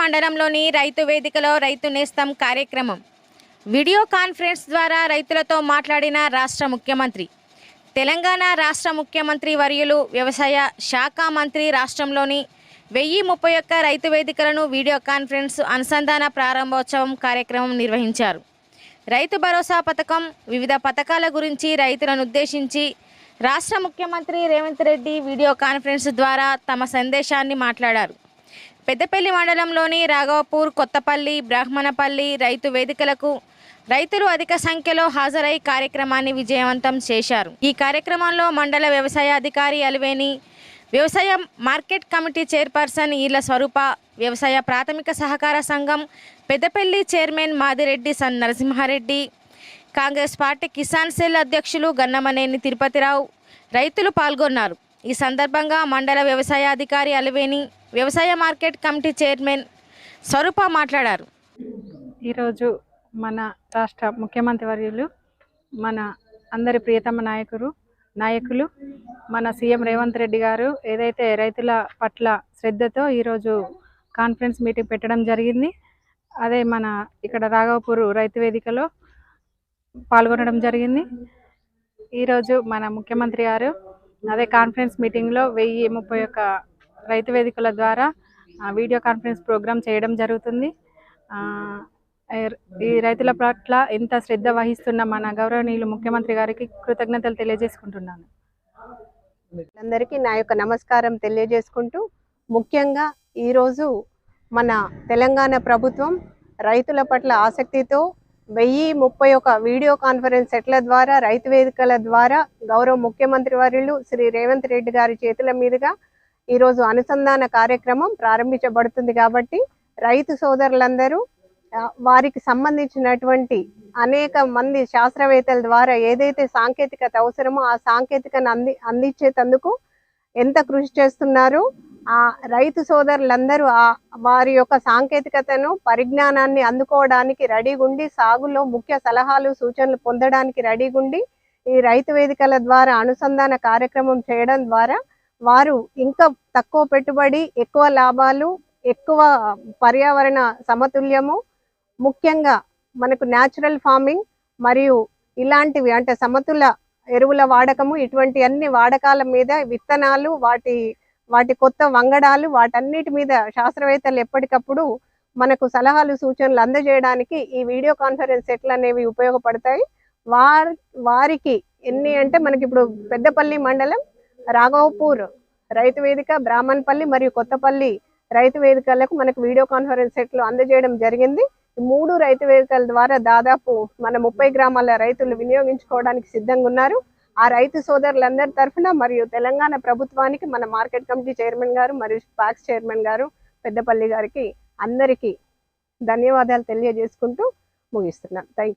మండలంలోని రైతు వేదికలో రైతు నేస్తం కార్యక్రమం. వీడియో కాన్ఫరెన్స్ ద్వారా రైతులతో మాట్లాడిన రాష్ట్ర ముఖ్యమంత్రి తెలంగాణ రాష్ట్ర ముఖ్యమంత్రి వర్యులు వ్యవసాయ శాఖ మంత్రి రాష్ట్రంలోని వెయ్యి ముప్పై ఒక్క రైతు వేదికలను వీడియో కాన్ఫరెన్స్ అనుసంధాన ప్రారంభోత్సవం కార్యక్రమం నిర్వహించారు. రైతు భరోసా పథకం వివిధ పథకాల గురించి రైతులను ఉద్దేశించి రాష్ట్ర ముఖ్యమంత్రి రేవంత్ రెడ్డి వీడియో కాన్ఫరెన్స్ ద్వారా తమ సందేశాన్ని మాట్లాడారు. పెద్దపల్లి మండలంలోని రాఘవపూర్ కొత్తపల్లి బ్రాహ్మణపల్లి రైతు వేదికలకు రైతులు అధిక సంఖ్యలో హాజరై కార్యక్రమాన్ని విజయవంతం చేశారు. ఈ కార్యక్రమంలో మండల వ్యవసాయ అధికారి అలివేని వ్యవసాయ మార్కెట్ కమిటీ చైర్పర్సన్ ఈల స్వరూప వ్యవసాయ ప్రాథమిక సహకార సంఘం Peddapalli chairman Madireddy son Narasimhareddy Congress party Kisan cell అధ్యక్షులు గన్నమనేని తిరుపతిరావు రైతులు పాల్గొన్నారు. ఈ సందర్భంగా మండల వ్యవసాయ అధికారి అలివేని వ్యవసాయ మార్కెట్ కమిటీ చైర్మన్ స్వరూప మాట్లాడారు. ఈరోజు మన రాష్ట్ర ముఖ్యమంత్రి వర్యులు మన అందరి ప్రియతమ నాయకులు నాయకులు మన సీఎం రేవంత్ రెడ్డి గారు ఏదైతే రైతుల పట్ల శ్రద్ధతో ఈరోజు కాన్ఫరెన్స్ మీటింగ్ పెట్టడం జరిగింది. అదే మన ఇక్కడ రాఘవపూర్ రైతు వేదికలో పాల్గొనడం జరిగింది. ఈరోజు మన ముఖ్యమంత్రి గారు అదే కాన్ఫరెన్స్ మీటింగ్లో వెయ్యి ముప్పై ఒక్క రైతు వేదికల ద్వారా వీడియో కాన్ఫరెన్స్ ప్రోగ్రామ్ చేయడం జరుగుతుంది. ఈ రైతుల పట్ల ఇంత శ్రద్ధ వహిస్తున్న మన గౌరవనీయులు ముఖ్యమంత్రి గారికి కృతజ్ఞతలు తెలియజేసుకుంటున్నాను. అందరికీ నా యొక్క నమస్కారం తెలియజేసుకుంటూ ముఖ్యంగా ఈరోజు మన తెలంగాణ ప్రభుత్వం రైతుల పట్ల ఆసక్తితో వెయ్యి ముప్పై ఒక వీడియో కాన్ఫరెన్స్ సెట్ల ద్వారా రైతు వేదికల ద్వారా గౌరవ ముఖ్యమంత్రి వర్యులు శ్రీ రేవంత్ రెడ్డి గారి చేతుల మీదుగా ఈరోజు అనుసంధాన కార్యక్రమం ప్రారంభించబడుతుంది కాబట్టి రైతు సోదరులందరూ వారికి సంబంధించినటువంటి అనేక మంది శాస్త్రవేత్తల ద్వారా ఏదైతే సాంకేతికత అవసరమో ఆ సాంకేతికను అంది అందించేటందుకు ఎంత కృషి చేస్తున్నారో ఆ రైతు సోదరులందరూ ఆ వారి యొక్క సాంకేతికతను పరిజ్ఞానాన్ని అందుకోవడానికి రెడీగుండి సాగులో ముఖ్య సలహాలు సూచనలు పొందడానికి రెడీగుండి ఈ రైతు వేదికల ద్వారా అనుసంధాన కార్యక్రమం చేయడం ద్వారా వారు ఇంకా తక్కువ పెట్టుబడి ఎక్కువ లాభాలు ఎక్కువ పర్యావరణ సమతుల్యము ముఖ్యంగా మనకు న్యాచురల్ ఫార్మింగ్ మరియు ఇలాంటివి అంటే సమతుల ఎరువుల వాడకము ఇటువంటి అన్ని వాడకాల మీద విత్తనాలు వాటి వాటి కొత్త వంగడాలు వాటన్నిటి మీద శాస్త్రవేత్తలు ఎప్పటికప్పుడు మనకు సలహాలు సూచనలు అందజేయడానికి ఈ వీడియో కాన్ఫరెన్స్ సెట్లు అనేవి ఉపయోగపడతాయి. వారి వారికి ఎన్ని అంటే మనకి ఇప్పుడు పెద్దపల్లి మండలం రాఘవపూర్ రైతు వేదిక బ్రాహ్మణపల్లి మరియు కొత్తపల్లి రైతు వేదికలకు మనకు వీడియో కాన్ఫరెన్స్ సెట్లు అందజేయడం జరిగింది. మూడు రైతు వేదికల ద్వారా దాదాపు మన ముప్పై గ్రామాల రైతులు వినియోగించుకోవడానికి సిద్ధంగా ఉన్నారు. ఆ రైతు సోదరులందరి తరఫున మరియు తెలంగాణ ప్రభుత్వానికి మన మార్కెట్ కమిటీ చైర్మన్ గారు మరియు ప్యాక్స్ చైర్మన్ గారు పెద్దపల్లి గారికి అందరికీ ధన్యవాదాలు తెలియజేసుకుంటూ ముగిస్తున్నాను థ్యాంక్